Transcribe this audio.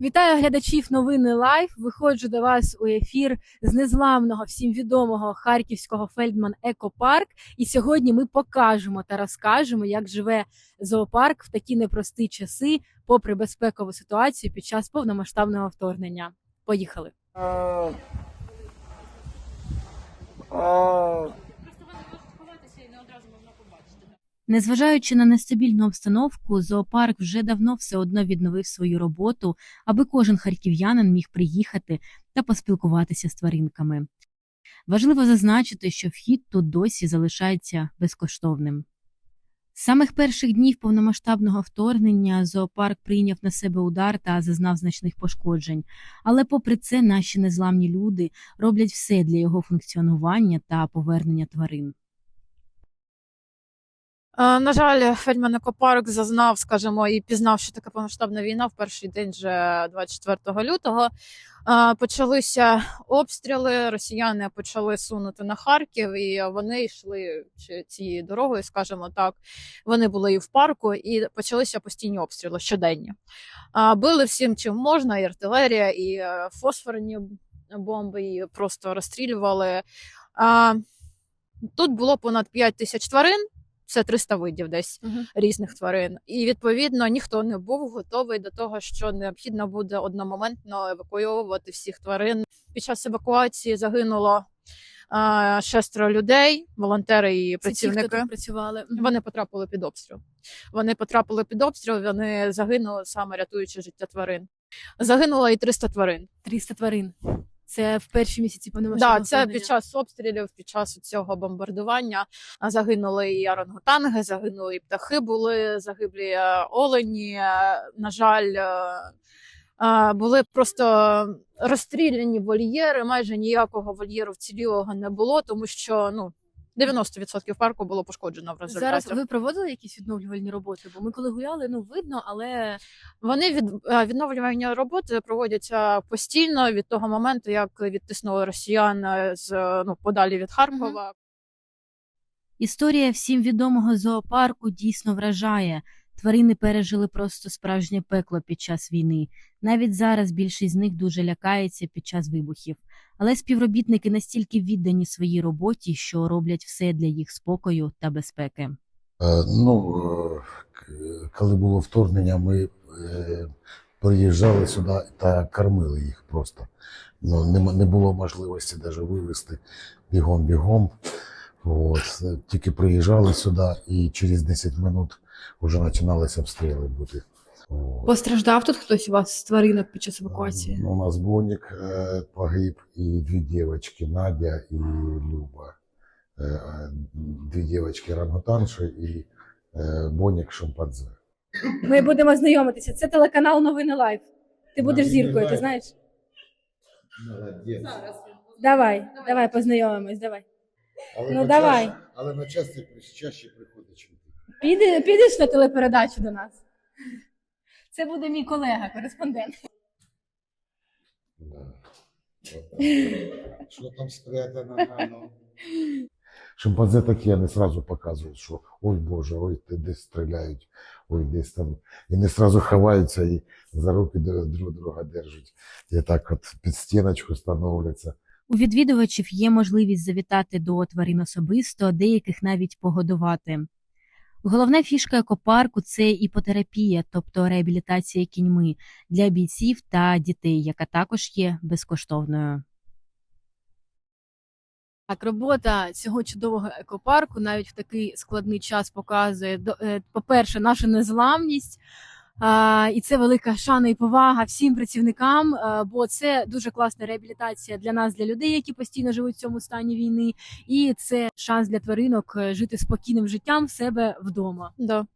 Вітаю глядачів новини Лайф. Виходжу до вас у ефір з незламного всім відомого харківського Фельдман Екопарк. І сьогодні ми покажемо та розкажемо, як живе зоопарк в такі непрості часи, попри безпекову ситуацію під час повномасштабного вторгнення. Поїхали. Незважаючи на нестабільну обстановку, зоопарк вже давно все одно відновив свою роботу, аби кожен харків'янин міг приїхати та поспілкуватися з тваринками. Важливо зазначити, що вхід тут досі залишається безкоштовним. З самих перших днів повномасштабного вторгнення зоопарк прийняв на себе удар та зазнав значних пошкоджень. Але, попри це, наші незламні люди роблять все для його функціонування та повернення тварин. Е, На жаль, Фельдман Екопарк зазнав, скажімо, і пізнав, що таке повномасштабна війна в перший день вже 24 лютого. Е, Почалися обстріли, росіяни почали сунути на Харків, і вони йшли цією дорогою, скажімо так. Вони були і в парку, і почалися постійні обстріли щоденні. Е, Били всім, чим можна, і артилерія, і фосфорні бомби, і просто розстрілювали. Тут було понад 5 тисяч тварин. Це 300 видів десь різних тварин, і відповідно ніхто не був готовий до того, що необхідно буде одномоментно евакуйовувати всіх тварин. Під час евакуації загинуло а, шестеро людей, волонтери і працівники. працювали. Вони потрапили під обстріл. Вони потрапили під обстріл. Вони загинули саме рятуючи життя тварин. Загинуло і 300 тварин. 300 тварин. Це в перші місяці Да, це під час обстрілів, під час цього бомбардування загинули і орангутанги, загинули і птахи, були загиблі е, олені. е, На жаль, е, були просто розстріляні вольєри. Майже ніякого вольєру вцілілого не було, тому що ну 90% парку було пошкоджено в результаті. Зараз ви проводили якісь відновлювальні роботи? Бо ми коли гуляли, ну видно, але Вони від е, відновлювальні роботи проводяться постійно від того моменту, як відтиснули росіян е, з е, ну подалі від Харкова. історія всім відомого зоопарку дійсно вражає. Тварини пережили просто справжнє пекло під час війни. Навіть зараз більшість з них дуже лякається під час вибухів. Але співробітники настільки віддані своїй роботі, що роблять все для їх спокою та безпеки. Е, Ну, е, коли було вторгнення, ми е, приїжджали сюди та кормили їх просто. Ну, не, було можливості навіть вивезти бігом-бігом. От. Тільки приїжджали сюди і через 10 минут вже починалися обстріли бути. Постраждав тут хтось у вас з тваринок під час Ну, У нас Бонік е, погиб і дві дівчатки, Надя і Люба. Е, е, Дві дівчатки рангутанші і Бонік шимпанзе. Ми будемо знайомитися. Це телеканал Новини Лайф. Ти будеш Новини зіркою, ти знаєш? Молодець. Давай, давай познайомимось, давай. Але Ну, на давай. час- але на час ти чаще приходить, Піди, підеш на телепередачу до нас. Це буде мій колега, кореспондент. Да. Що там спрятано? Ну? Шимпанзе такі не сразу показують, що ой Боже, ой, ти десь стріляють, ой, десь там. І не сразу ховаються і за руки друг друга держать. І так от під стіночку становляться. У відвідувачів є можливість завітати до тварин особисто, деяких навіть погодувати. Головна фішка екопарку це іпотерапія, тобто реабілітація кіньми для бійців та дітей, яка також є безкоштовною. Так, робота цього чудового екопарку навіть в такий складний час показує, е, по-перше, нашу незламність. І це велика шана і повага всім працівникам, а, бо це дуже класна реабілітація для нас, для людей, які постійно живуть в цьому стані війни, і це шанс для тваринок е, жити спокійним життям в себе вдома. Да.